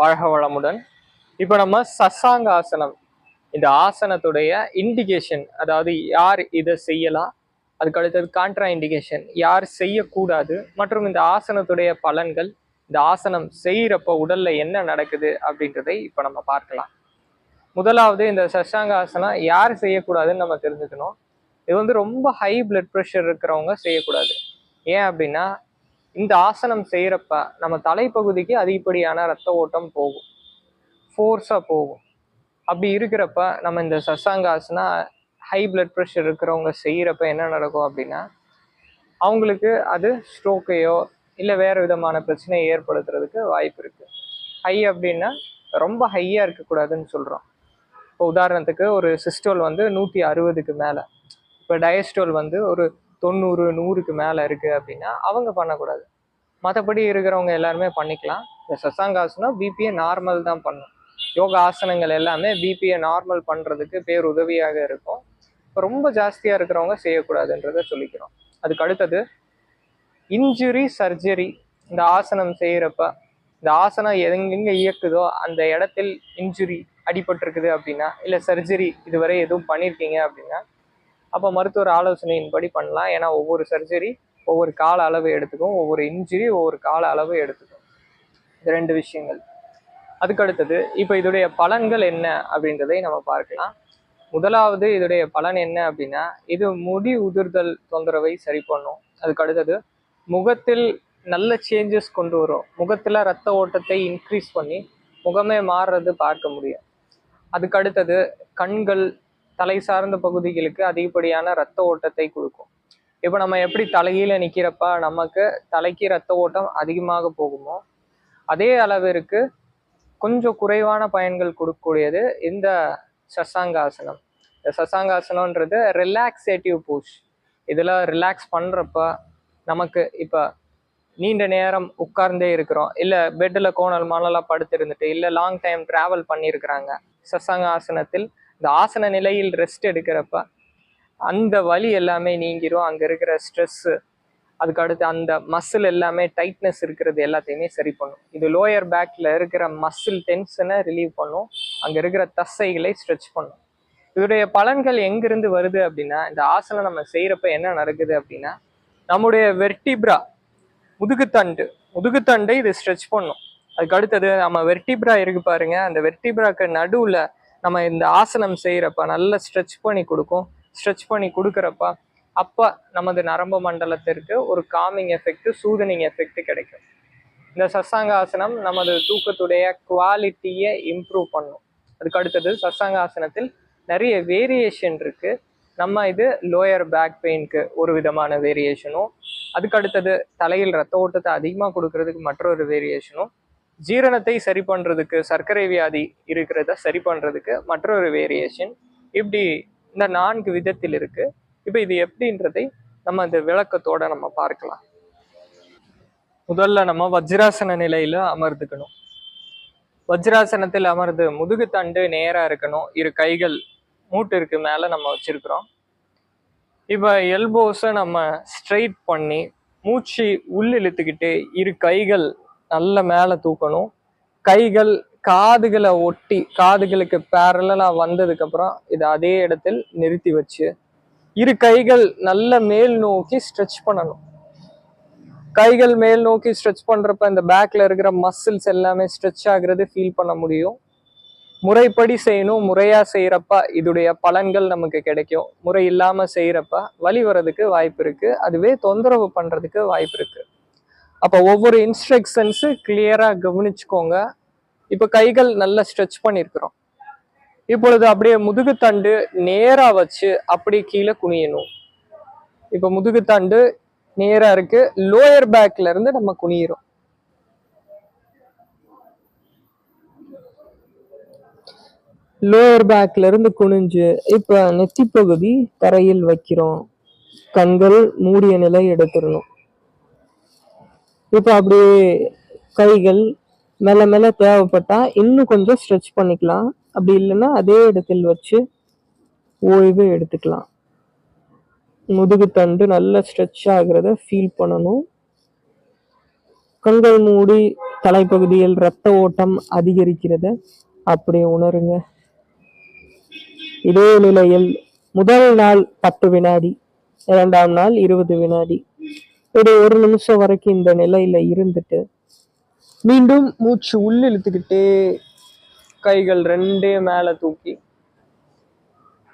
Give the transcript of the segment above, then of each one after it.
வாழ்க வளமுடன். இப்போ நம்ம சசாங்க ஆசனம். இந்த ஆசனத்துடைய இண்டிகேஷன் அதாவது யார் இதை செய்யலாம் அதுக்கு அடுத்தது கான்ட்ரா இண்டிகேஷன் யார் செய்யக்கூடாது மற்றும் இந்த ஆசனத்துடைய பலன்கள் இந்த ஆசனம் செய்கிறப்ப உடலில் என்ன நடக்குது அப்படின்றதை இப்போ நம்ம பார்க்கலாம். முதலாவது இந்த சசாங்க ஆசனம் யார் செய்யக்கூடாதுன்னு நம்ம தெரிஞ்சுக்கணும். இது வந்து ரொம்ப ஹை பிளட் ப்ரெஷர் இருக்கிறவங்க செய்யக்கூடாது. ஏன் அப்படின்னா இந்த ஆசனம் செய்கிறப்ப நம்ம தலைப்பகுதிக்கு அதிகப்படியான ரத்த ஓட்டம் போகும். ஃபோர்ஸாக போகும். அப்படி இருக்கிறப்ப நம்ம இந்த சசாங்காசனா ஹை பிளட் ப்ரெஷர் இருக்கிறவங்க செய்கிறப்ப என்ன நடக்கும் அப்படின்னா அவங்களுக்கு அது ஸ்ட்ரோக்கையோ இல்லை வேறு விதமான பிரச்சனையை ஏற்படுத்துறதுக்கு வாய்ப்பு இருக்குது ஹை அப்படின்னா ரொம்ப ஹையாக இருக்கக்கூடாதுன்னு சொல்கிறோம் இப்போ உதாரணத்துக்கு ஒரு சிஸ்டோல் வந்து நூற்றி அறுபதுக்கு மேலே. இப்போ டயஸ்டோல் வந்து ஒரு தொண்ணூறு நூறுக்கு மேலே இருக்குது அப்படின்னா அவங்க பண்ணக்கூடாது. மற்றபடி இருக்கிறவங்க எல்லாருமே பண்ணிக்கலாம். இந்த சசாங்காசனா பிபியை நார்மல் தான் பண்ணும். யோகா ஆசனங்கள் எல்லாமே பிபியை நார்மல் பண்ணுறதுக்கு பேர் உதவியாக இருக்கும். இப்போ ரொம்ப ஜாஸ்தியாக இருக்கிறவங்க செய்யக்கூடாதுன்றத சொல்லிக்கிறோம். அதுக்கு அடுத்தது இன்ஜுரி சர்ஜரி இந்த ஆசனம் செய்கிறப்ப இந்த ஆசனம் எங்கெங்கே இயக்குதோ அந்த இடத்தில் இன்ஜுரி அடிபட்டிருக்குது அப்படின்னா இல்லை சர்ஜரி இதுவரை எதுவும் பண்ணியிருக்கீங்க அப்படின்னா அப்போ மருத்துவர் ஆலோசனையின்படி பண்ணலாம். ஏன்னா ஒவ்வொரு சர்ஜரி ஒவ்வொரு கால அளவு எடுத்துக்கும் ஒவ்வொரு இன்ஜுரி ஒவ்வொரு கால அளவு எடுத்துக்கும். இது ரெண்டு விஷயங்கள். அதுக்கு அடுத்தது இப்போ இதோடைய பலன்கள் என்ன அப்படின்றதை நம்ம பார்க்கலாம். முதலாவது இதோடைய பலன் என்ன அப்படின்னா இது முடி உதிர்தல் தொந்தரவை சரி பண்ணும். அதுக்கு அடுத்தது முகத்தில் நல்ல சேஞ்சஸ் கொண்டு வரும். முகத்தில் ரத்த ஓட்டத்தை இன்க்ரீஸ் பண்ணி முகமே மாறுறது பார்க்க முடியும். அதுக்கு அடுத்தது கண்கள் தலை சார்ந்த பகுதிகளுக்கு அதிகப்படியான ரத்த ஓட்டத்தை கொடுக்கும். இப்போ நம்ம எப்படி தலைகீழ நிற்கிறப்ப நமக்கு தலைக்கு ரத்த ஓட்டம் அதிகமாக போகுமோ அதே அளவிற்கு கொஞ்சம் குறைவான பயன்கள் கொடுக்கக்கூடியது இந்த சசாங்காசனம். இந்த சசாங்காசனம்ன்றது ரிலாக்ஸேட்டிவ் பூஷ் இதில் ரிலாக்ஸ் பண்ணுறப்ப நமக்கு இப்போ நீண்ட நேரம் உட்கார்ந்தே இருக்கிறோம். இல்லை பெட்டில் கோணல் மணலாக படுத்து இருந்துட்டு இல்லை லாங் டைம் ட்ராவல் பண்ணியிருக்கிறாங்க சசாங்க ஆசனத்தில் இந்த ஆசன நிலையில் ரெஸ்ட் எடுக்கிறப்ப அந்த வலி எல்லாமே நீங்கிரும். அங்கே இருக்கிற ஸ்ட்ரெஸ்ஸு அதுக்கு அடுத்து அந்த மசில் எல்லாமே டைட்னஸ் இருக்கிறது எல்லாத்தையுமே சரி பண்ணும். இது லோயர் பேக்கில் இருக்கிற மசில் டென்ஷனை ரிலீவ் பண்ணும். அங்கே இருக்கிற தசைகளை ஸ்ட்ரெச் பண்ணும். இதோடைய பலன்கள் எங்கிருந்து வருது அப்படின்னா இந்த ஆசனம் நம்ம செய்கிறப்ப என்ன நடக்குது அப்படின்னா நம்முடைய வெர்டிப்ரா முதுகுத்தண்டு முதுகுத்தண்டை இது ஸ்ட்ரெச் பண்ணும். அதுக்கு அடுத்தது நம்ம வெர்டிப்ரா இருக்கு பாருங்க. அந்த வெர்டிப்ராக்கு நடுவில் நம்ம இந்த ஆசனம் செய்கிறப்ப நல்லா ஸ்ட்ரெச் பண்ணி கொடுக்கும். ஸ்ட்ரெச் பண்ணி கொடுக்குறப்ப அப்போ நமது நரம்பு மண்டலத்திற்கு ஒரு காமிங் எஃபெக்ட் சூதனிங் எஃபெக்ட் கிடைக்கும். இந்த சசாங்க ஆசனம் நமது தூக்கத்துடைய குவாலிட்டியை இம்ப்ரூவ் பண்ணும். அதுக்கு அடுத்தது சசாங்க ஆசனத்தில் நிறைய வேரியேஷன் இருக்குது நம்ம இது லோயர் பேக் பெயின்க்கு ஒரு விதமான வேரியேஷனும் அதுக்கு அடுத்தது தலையில் ரத்த ஓட்டத்தை அதிகமாக கொடுக்கறதுக்கு மற்றொரு வேரியேஷனும் ஜீரணத்தை சரி பண்ணுறதுக்கு சர்க்கரை வியாதி இருக்கிறத சரி பண்ணுறதுக்கு மற்றொரு வேரியேஷன் இப்படி இந்த நான்கு விதத்தில் இருக்குது இப்போ இது எப்படின்றதை நம்ம இந்த விளக்கத்தோட நம்ம பார்க்கலாம். முதல்ல நம்ம வஜ்ராசன நிலையில் அமர்ந்துக்கணும். வஜ்ராசனத்தில் அமர்ந்து முதுகு தண்டு நேராக இருக்கணும். இரு கைகள் மூட்டிற்கு மேலே நம்ம வச்சுருக்குறோம். இப்போ எல்போஸை நம்ம ஸ்ட்ரைட் பண்ணி மூச்சு உள் இழுத்துக்கிட்டு இரு கைகள் நல்ல மேலே தூக்கணும். கைகள் காதுகளை ஒட்டி காதுகளுக்கு பேரலாக வந்ததுக்கப்புறம் இதை அதே இடத்தில் நிறுத்தி வச்சு இரு கைகள் நல்ல மேல் நோக்கி ஸ்ட்ரெச் பண்ணணும். கைகள் மேல் நோக்கி ஸ்ட்ரெச் பண்ணுறப்ப இந்த பேக்கில் இருக்கிற மசில்ஸ் எல்லாமே ஸ்ட்ரெச் ஆகுறது ஃபீல் பண்ண முடியும். முறைப்படி செய்யணும். முறையாக செய்கிறப்ப இதோடைய பலன்கள் நமக்கு கிடைக்கும். முறை இல்லாமல் செய்கிறப்ப வழி வர்றதுக்கு வாய்ப்பு இருக்குது அதுவே தொந்தரவு பண்ணுறதுக்கு வாய்ப்பு இருக்குது அப்போ ஒவ்வொரு இன்ஸ்ட்ரக்ஷன்ஸு கிளியராக கவனிச்சுக்கோங்க. இப்போ கைகள் நல்லா ஸ்ட்ரெச் பண்ணியிருக்கிறோம் இப்பொழுது அப்படியே முதுகுத்தண்டு நேராக வச்சு அப்படியே கீழே குனியணும். இப்போ முதுகுத்தண்டு நேராக இருக்கு. லோயர் பேக்ல இருந்து நம்ம குனியிறோம். லோயர் பேக்ல இருந்து குனிஞ்சு இப்போ நெத்தி பகுதி தரையில் வைக்கிறோம். கண்கள் மூடிய நிலை எடுத்துடணும். இப்போ அப்படியே கைகள் மெல்ல மெல்ல தேவைப்பட்டா இன்னும் கொஞ்சம் ஸ்ட்ரெச் பண்ணிக்கலாம். அப்படி இல்லைன்னா அதே இடத்தில் வச்சு ஓய்வு எடுத்துக்கலாம். முதுகு தண்டு நல்லா ஸ்ட்ரெச் ஆகுறத ஃபீல் பண்ணணும். கண்கள் மூடி தலைப்பகுதியில் ரத்த ஓட்டம் அதிகரிக்கிறத அப்படி உணருங்க. இதே நிலையில் முதல் நாள் பத்து வினாடி இரண்டாம் நாள் இருபது வினாடி ஒரு ஒரு நிமிஷம் வரைக்கும் இந்த நிலையில இருந்துட்டு மீண்டும் மூச்சு உள்ள இழுத்துக்கிட்டே கைகள் ரெண்டே மேல தூக்கி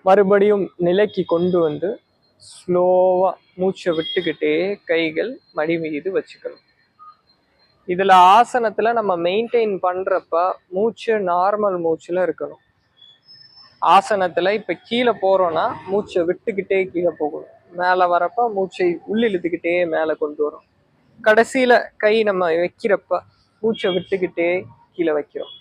மறுபடியும் நிலைக்கு கொண்டு வந்து ஸ்லோவா மூச்சை விட்டுக்கிட்டே கைகள் மடி மீது வச்சுக்கணும். இதுல ஆசனத்துல நம்ம மெயின்டைன் பண்றப்ப மூச்சு நார்மல் மூச்சுல இருக்கணும். ஆசனத்துல இப்ப கீழே போறோம்னா மூச்சை விட்டுக்கிட்டே கீழே போகணும். மேலே வரப்ப மூச்சை உள்ளிழுத்துக்கிட்டே இழுத்துக்கிட்டே கொண்டு வரும். கடைசியில் கை நம்ம வைக்கிறப்ப மூச்சை விட்டுக்கிட்டே கீழே வைக்கிறோம்.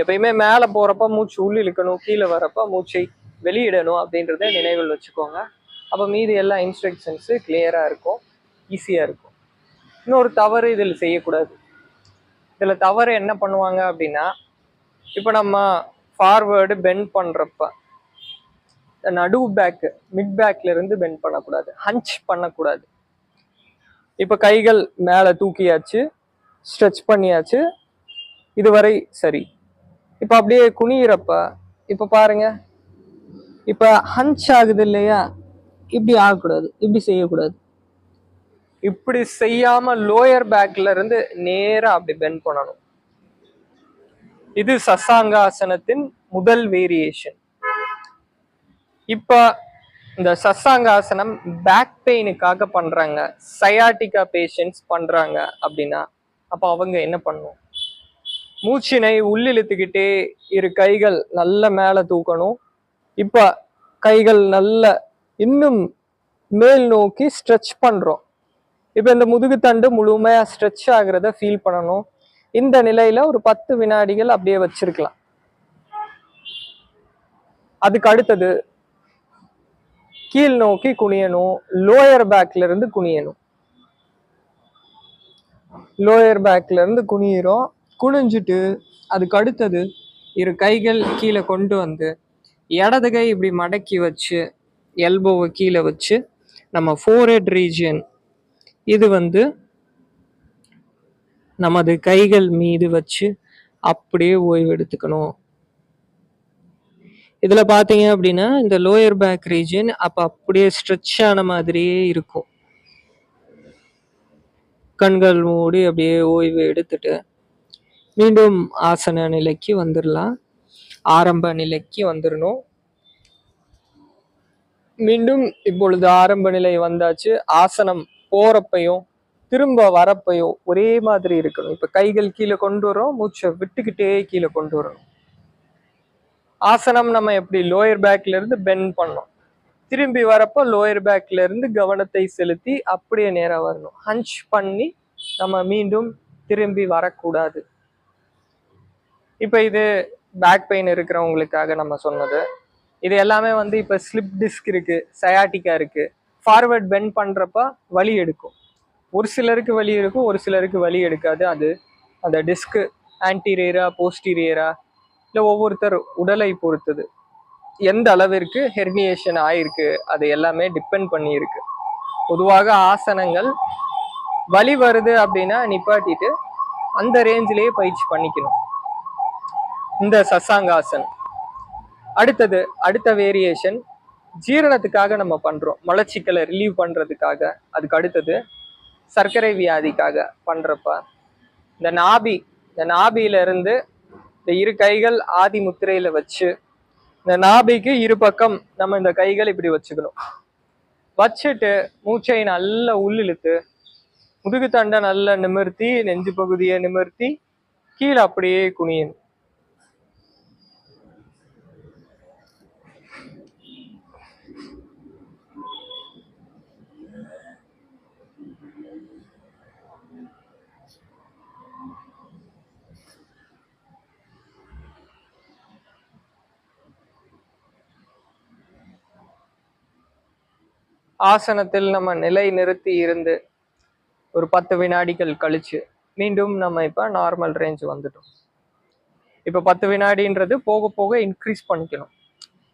எப்பயுமே மேலே போகிறப்ப மூச்சு உள்ள இழுக்கணும் கீழே வரப்ப மூச்சை வெளியிடணும் அப்படின்றத நினைவில் வச்சுக்கோங்க. அப்போ மீதி எல்லா இன்ஸ்ட்ரக்ஷன்ஸு கிளியராக இருக்கும் ஈஸியாக இருக்கும். இன்னொரு தவறு இதில் செய்யக்கூடாது. இதில் தவறு என்ன பண்ணுவாங்க அப்படின்னா இப்போ நம்ம ஃபார்வேர்டு பெண்ட் பண்ணுறப்ப நடுவு பேக்கு மிட் பேக்ல இருந்து பெண்ட் பண்ணக்கூடாது. ஹஞ்ச் பண்ணக்கூடாது. இப்போ கைகள் மேலே தூக்கியாச்சு ஸ்ட்ரெச் பண்ணியாச்சு. இதுவரை சரி. இப்போ அப்படியே குனியிறப்ப இப்போ பாருங்க. இப்போ ஹஞ்ச் ஆகுது இல்லையா? இப்படி ஆகக்கூடாது. இப்படி செய்யக்கூடாது. இப்படி செய்யாம லோயர் பேக்ல இருந்து நேராக அப்படி பெண்ட் பண்ணணும். இது சசாங்காசனத்தின் முதல் வேரியேஷன் இப்போ இந்த சசாங்காசனம் பேக் பெயினுக்காக பண்ணுறாங்க சயாட்டிக்கா பேஷண்ட்ஸ் பண்ணுறாங்க அப்படின்னா அப்போ அவங்க என்ன பண்ணும்? மூச்சினை உள்ளிழுத்துக்கிட்டே இரு கைகள் நல்ல மேலே தூக்கணும். இப்போ கைகள் நல்ல இன்னும் மேல் நோக்கி ஸ்ட்ரெச் பண்ணுறோம் இப்போ இந்த முதுகுத்தண்டு முழுமையாக ஸ்ட்ரெச் ஆகுறத ஃபீல் பண்ணணும். இந்த நிலையில் ஒரு பத்து வினாடிகள் அப்படியே வச்சிருக்கலாம். அதுக்கு அடுத்தது கீழ் நோக்கி குனியணும் லோயர் பேக்ல இருந்து குனியணும். லோயர் பேக்ல இருந்து குனியிறோம். குனிஞ்சிட்டு அதுக்கு அடுத்தது இரு கைகள் கீழே கொண்டு வந்து இடது கை இப்படி மடக்கி வச்சு எல்போவை கீழே வச்சு நம்ம ஃபோர்ஹெட் ரீஜியன் இது வந்து நமது கைகள் மீது வச்சு அப்படியே ஓய்வு எடுத்துக்கணும். இதுல பாத்தீங்க அப்படின்னா இந்த லோயர் பேக் ரீஜன் அப்ப அப்படியே ஸ்ட்ரெச் ஆன மாதிரியே இருக்கும். கண்கள் மூடி அப்படியே ஓய்வு எடுத்துட்டு மீண்டும் ஆசன நிலைக்கு வந்துடலாம் ஆரம்ப நிலைக்கு வந்துடணும் மீண்டும் இப்பொழுது ஆரம்ப நிலை வந்தாச்சு. ஆசனம் போறப்பையும் திரும்ப வரப்பையும் ஒரே மாதிரி இருக்கணும். இப்ப கைகள் கீழே கொண்டு வரோம் மூச்சை விட்டுக்கிட்டே கீழே கொண்டு வரணும் ஆசனம் நம்ம எப்படி லோயர் பேக்ல இருந்து பெண்ட் பண்ணோம் திரும்பி வரப்போ லோயர் பேக்ல இருந்து கவனத்தை செலுத்தி அப்படியே நேராக வரணும். ஹஞ்ச் பண்ணி நம்ம மீண்டும் திரும்பி வரக்கூடாது. இப்போ இது பேக் பெயின் இருக்கிறவங்களுக்காக நம்ம சொன்னது. இது எல்லாமே வந்து இப்போ ஸ்லிப் டிஸ்க் இருக்கு சயாட்டிக்கா இருக்கு. ஃபார்வர்ட் பெண்ட் பண்ணுறப்ப வலி எடுக்கும். ஒரு சிலருக்கு வலி இருக்கும் ஒரு சிலருக்கு வலி எடுக்காது. அது அந்த டிஸ்க்கு ஆன்டீரியரா போஸ்டீரியரா இல்லை ஒவ்வொருத்தர் உடலை பொறுத்தது. எந்த அளவிற்கு ஹெர்னியேஷன் ஆயிருக்கு அது எல்லாமே டிபெண்ட் பண்ணி இருக்கு பொதுவாக ஆசனங்கள் வலி வருது அப்படின்னா நிப்பாட்டிட்டு அந்த ரேஞ்சிலேயே பயிற்சி பண்ணிக்கணும். இந்த சசாங்காசன். அடுத்தது அடுத்த வேரியேஷன் ஜீரணத்துக்காக நம்ம பண்ணுறோம் மலச்சிக்கலை ரிலீவ் பண்ணுறதுக்காக அதுக்கு அடுத்தது சர்க்கரை வியாதிக்காக பண்ணுறப்ப இந்த நாபி இந்த நாபியில இருந்து இந்த இரு கைகள் ஆதி முத்திரையில வச்சு இந்த நாபிக்கு இரு பக்கம் நம்ம இந்த கைகள் இப்படி வச்சுக்கணும். வச்சுட்டு மூச்சை நல்லா உள்ளிழுத்து முதுகு தண்டை நல்லா நிமிர்த்தி நெஞ்சு பகுதியை நிமிர்த்தி கீழே அப்படியே குனியணும். ஆசனத்தில் நம்ம நிலை நிறுத்தி இருந்து ஒரு பத்து வினாடிகள் கழிச்சு மீண்டும் நம்ம இப்போ நார்மல் ரேஞ்ச் வந்துட்டோம். இப்போ பத்து வினாடின்றது போக போக இன்க்ரீஸ் பண்ணிக்கணும்.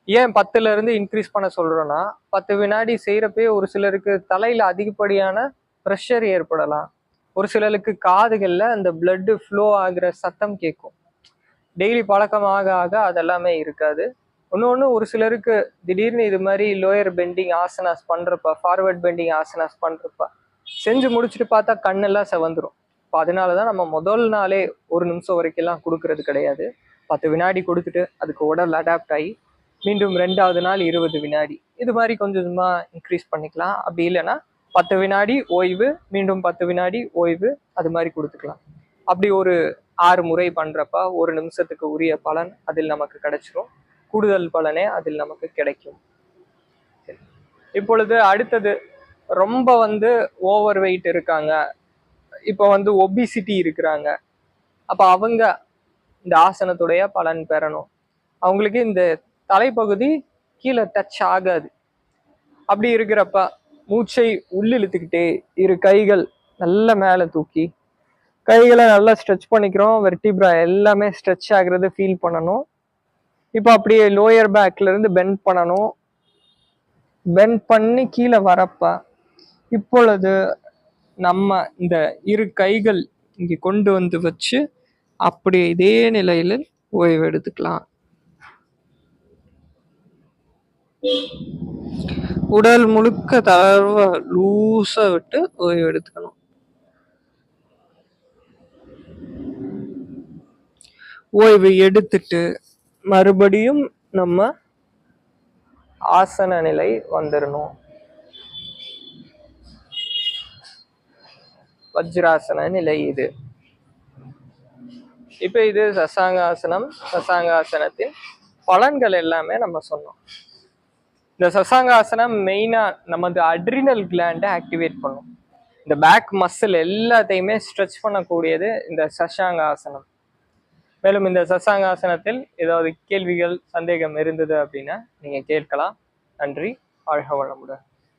ஏன் பத்துலேருந்து இன்க்ரீஸ் பண்ண சொல்கிறோன்னா பத்து வினாடி செய்கிறப்பே ஒரு சிலருக்கு தலையில் அதிகப்படியான ப்ரெஷர் ஏற்படலாம். ஒரு சிலருக்கு காதுகளில் அந்த பிளட்டு ஃப்ளோ ஆகிற சத்தம் கேட்கும். டெய்லி பழக்கமாக ஆக அதெல்லாமே இருக்காது. இன்னொன்று ஒரு சிலருக்கு திடீர்னு இது மாதிரி லோயர் பெண்டிங் ஆசனாஸ் பண்ணுறப்ப ஃபார்வர்ட் பெண்டிங் ஆசனாஸ் பண்ணுறப்ப செஞ்சு முடிச்சுட்டு பார்த்தா கண்ணெல்லாம் செவந்துடும் இப்போ அதனால தான் நம்ம முதல் நாளே ஒரு நிமிஷம் வரைக்கும்லாம் கொடுக்கறது கிடையாது. பத்து வினாடி கொடுத்துட்டு அதுக்கு உடல் அடாப்ட் ஆகி மீண்டும் ரெண்டாவது நாள் இருபது வினாடி. இது மாதிரி கொஞ்சம் கொஞ்சமாக இன்க்ரீஸ் பண்ணிக்கலாம். அப்படி இல்லைன்னா பத்து வினாடி ஓய்வு மீண்டும் பத்து வினாடி ஓய்வு அது மாதிரி கொடுத்துக்கலாம். அப்படி ஒரு ஆறு முறை பண்ணுறப்ப ஒரு நிமிஷத்துக்கு உரிய பலன் அதில் நமக்கு கிடைச்சிரும். கூடுதல் பலனே அதில் நமக்கு கிடைக்கும். இப்பொழுது அடுத்தது ரொம்ப வந்து ஓவர் வெயிட் இருக்காங்க. இப்போ வந்து ஒபிசிட்டி இருக்கிறாங்க. அப்போ அவங்க இந்த ஆசனத்துடைய பலன் பெறணும். அவங்களுக்கு இந்த தலைப்பகுதி கீழே டச் ஆகாது. அப்படி இருக்கிறப்ப மூச்சை உள்ளிழுத்துக்கிட்டே இரு கைகள் நல்ல மேலே தூக்கி கைகளை நல்லா ஸ்ட்ரெச் பண்ணிக்கிறோம் வெர்டிப்ரா எல்லாமே ஸ்ட்ரெச் ஆகிறது ஃபீல் பண்ணணும். இப்போ அப்படியே லோயர் பேக்லேருந்து பெண்ட் பண்ணணும். பெண்ட் பண்ணி கீழே வரப்ப இப்பொழுது நம்ம இந்த இரு கைகள் இங்கே கொண்டு வந்து வச்சு அப்படியே இதே நிலையில் ஓய்வு எடுத்துக்கலாம். உடல் முழுக்க தளர்வ லூசா விட்டு ஓய்வு எடுத்துக்கணும். ஓய்வு எடுத்துட்டு மறுபடியும் நம்ம ஆசன நிலை வந்துடணும் வஜ்ராசன நிலை இது. இப்போ இது சசாங்காசனம் சசாங்காசனத்தின் பலன்கள் எல்லாமே நம்ம சொன்னோம். இந்த சசாங்காசனம் மெயினா நமது அட்ரினல் கிளாண்டை ஆக்டிவேட் பண்ணும். இந்த பேக் மசில் எல்லாத்தையுமே ஸ்ட்ரெச் பண்ணக்கூடியது இந்த சசாங்காசனம். மேலும் இந்த சசாங்காசனத்தில் ஏதாவது கேள்விகள் சந்தேகம் இருந்தது அப்படின்னா நீங்கள் கேட்கலாம். நன்றி. வாழ்க வளமுடன்.